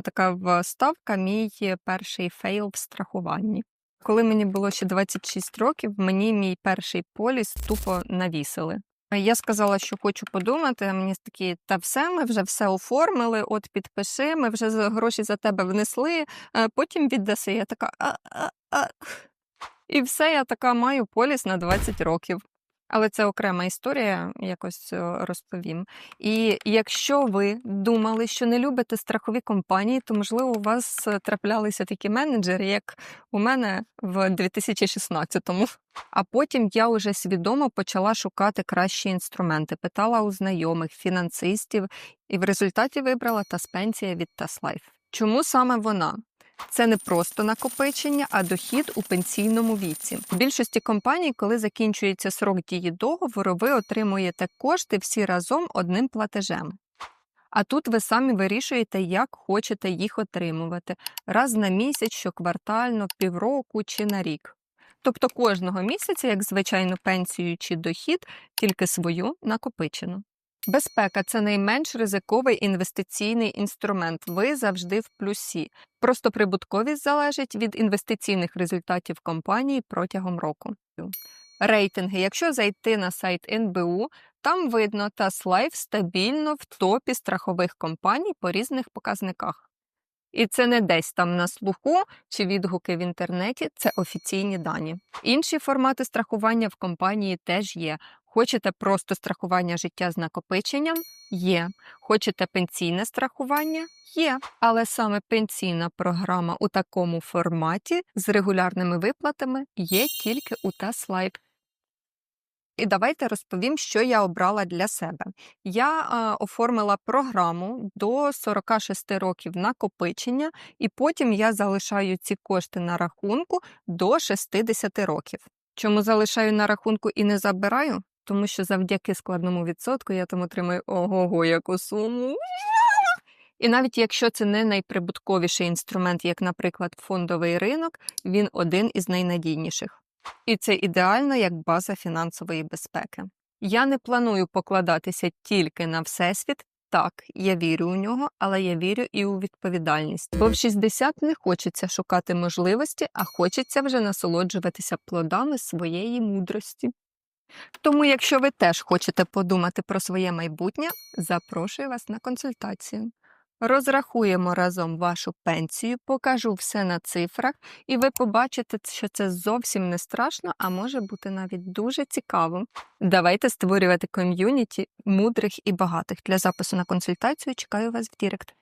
така вставка мій перший фейл в страхуванні. Коли мені було ще 26 років, мені мій перший поліс тупо навісили. Я сказала, що хочу подумати, а мені такі, та все, ми вже все оформили, от підпиши, ми вже гроші за тебе внесли, е, потім віддаси. Я така, а, а, а. І все, я така маю поліс на 20 років. Але це окрема історія, якось е, розповім. І якщо ви думали, що не любите страхові компанії, то можливо у вас е, траплялися такі менеджери, як у мене в 2016-му. А потім я вже свідомо почала шукати кращі інструменти, питала у знайомих, фінансистів, і в результаті вибрала Таспенсія від Таслайф. Чому саме вона? Це не просто накопичення, а дохід у пенсійному віці. В більшості компаній, коли закінчується срок дії договору, ви отримуєте кошти всі разом одним платежем. А тут ви самі вирішуєте, як хочете їх отримувати раз на місяць, щоквартально, півроку чи на рік. Тобто кожного місяця, як звичайно, пенсію чи дохід, тільки свою накопичену. Безпека це найменш ризиковий інвестиційний інструмент. Ви завжди в плюсі. Просто прибутковість залежить від інвестиційних результатів компанії протягом року. Рейтинги. Якщо зайти на сайт НБУ, там видно Таслайф стабільно в топі страхових компаній по різних показниках. І це не десь там на слуху чи відгуки в інтернеті, це офіційні дані. Інші формати страхування в компанії теж є. Хочете просто страхування життя з накопиченням? Є. Хочете пенсійне страхування? Є. Але саме пенсійна програма у такому форматі з регулярними виплатами є тільки у Таслайф. І давайте розповім, що я обрала для себе. Я а, оформила програму до 46 років накопичення, і потім я залишаю ці кошти на рахунку до 60 років. Чому залишаю на рахунку і не забираю? Тому що завдяки складному відсотку я там отримую ого-го яку суму. І навіть якщо це не найприбутковіший інструмент, як, наприклад, фондовий ринок, він один із найнадійніших. І це ідеально як база фінансової безпеки. Я не планую покладатися тільки на всесвіт. Так, я вірю у нього, але я вірю і у відповідальність. Бо в 60 не хочеться шукати можливості, а хочеться вже насолоджуватися плодами своєї мудрості. Тому, якщо ви теж хочете подумати про своє майбутнє, запрошую вас на консультацію. Розрахуємо разом вашу пенсію, покажу все на цифрах, і ви побачите, що це зовсім не страшно, а може бути навіть дуже цікаво. Давайте створювати ком'юніті мудрих і багатих. Для запису на консультацію чекаю вас в Дірект.